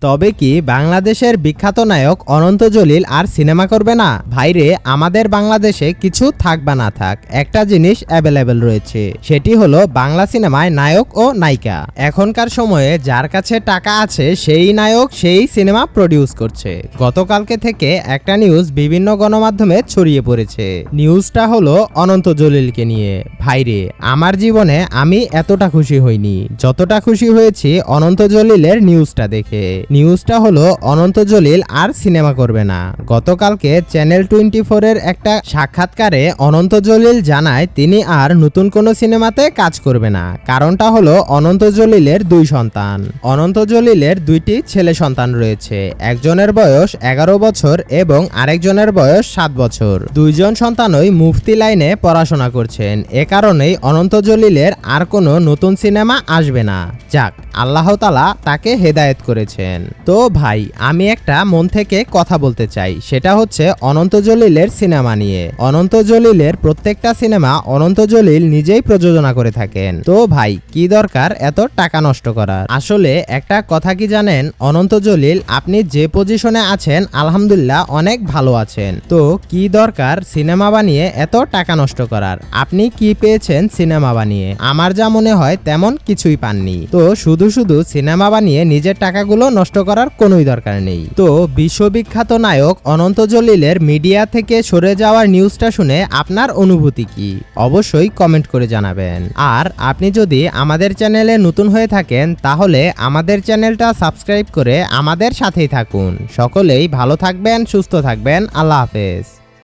তবে কি বাংলাদেশের বিখ্যাত নায়ক অনন্ত জলিল আর সিনেমা করবে না? ভাইরে, আমাদের বাংলাদেশে কিছু থাক বা না থাক, একটা জিনিস অ্যাভেলেবেল রয়েছে, সেটি হলো বাংলা সিনেমায় নায়ক ও নায়িকা। এখনকার সময়ে যার কাছে টাকা আছে, সেই নায়ক সেই সিনেমা প্রডিউস করছে। গতকালকে থেকে একটা নিউজ বিভিন্ন গণমাধ্যমে ছড়িয়ে পড়েছে। নিউজটা হলো অনন্ত জলিলকে নিয়ে। ভাইরে, আমার জীবনে আমি এতটা খুশি হইনি। যতটা খুশি হয়েছি অনন্ত জলিলের নিউজটা দেখে। নিউজটা হলো, অনন্ত জলিল আর সিনেমা করবে না। গতকালকে চ্যানেল টোয়েন্টি ফোরের একটা সাক্ষাৎকারে অনন্ত জলিল জানায়, তিনি আর নতুন কোনো সিনেমাতে কাজ করবে না। কারণটা হলো, অনন্ত জলিলের দুই সন্তান। অনন্ত জলিলের দুইটি ছেলে সন্তান রয়েছে। একজনের বয়স এগারো বছর এবং আরেকজনের বয়স সাত বছর। দুইজন সন্তানই মুফতি লাইনে পড়াশোনা করছেন। এ কারণেই অনন্ত জলিলের আর কোনো নতুন সিনেমা আসবে না। যাক, আল্লাহ তালা তাকে হেদায়েত করেছেন। তো ভাই, আমি একটা মন থেকে কথা বলতে চাই। সেটা হচ্ছে অনন্ত জলিলের সিনেমা নিয়ে। অনন্ত জলিলের প্রত্যেকটা সিনেমা অনন্ত জলিল নিজেই প্রযোজনা করে থাকেন। তো ভাই, কি দরকার এত টাকা নষ্ট করার? আসলে একটা কথা কি জানেন? অনন্ত জলিল, আপনি যে পজিশনে আছেন, আলহামদুলিল্লাহ অনেক ভালো আছেন। তো কি দরকার সিনেমা বানিয়ে এত টাকা নষ্ট করার? আপনি কি পেয়েছেন সিনেমা বানিয়ে? আমার যা মনে হয় তেমন কিছুই পাননি। তো শুধু শুধু সিনেমা বানিয়ে নিজের টাকাগুলো নষ্ট করার কোনোই দরকার নেই। তো বিশ্ববিখ্যাত নায়ক অনন্ত জলিলের মিডিয়া থেকে সরে যাওয়ার নিউজটা শুনে আপনার অনুভূতি কি? অবশ্যই কমেন্ট করে জানাবেন। আর আপনি যদি আমাদের চ্যানেলে নতুন হয়ে থাকেন, তাহলে আমাদের চ্যানেলটা সাবস্ক্রাইব করে আমাদের সাথেই থাকুন। সকলেই ভালো থাকবেন, সুস্থ থাকবেন। আল্লাহ হাফেজ।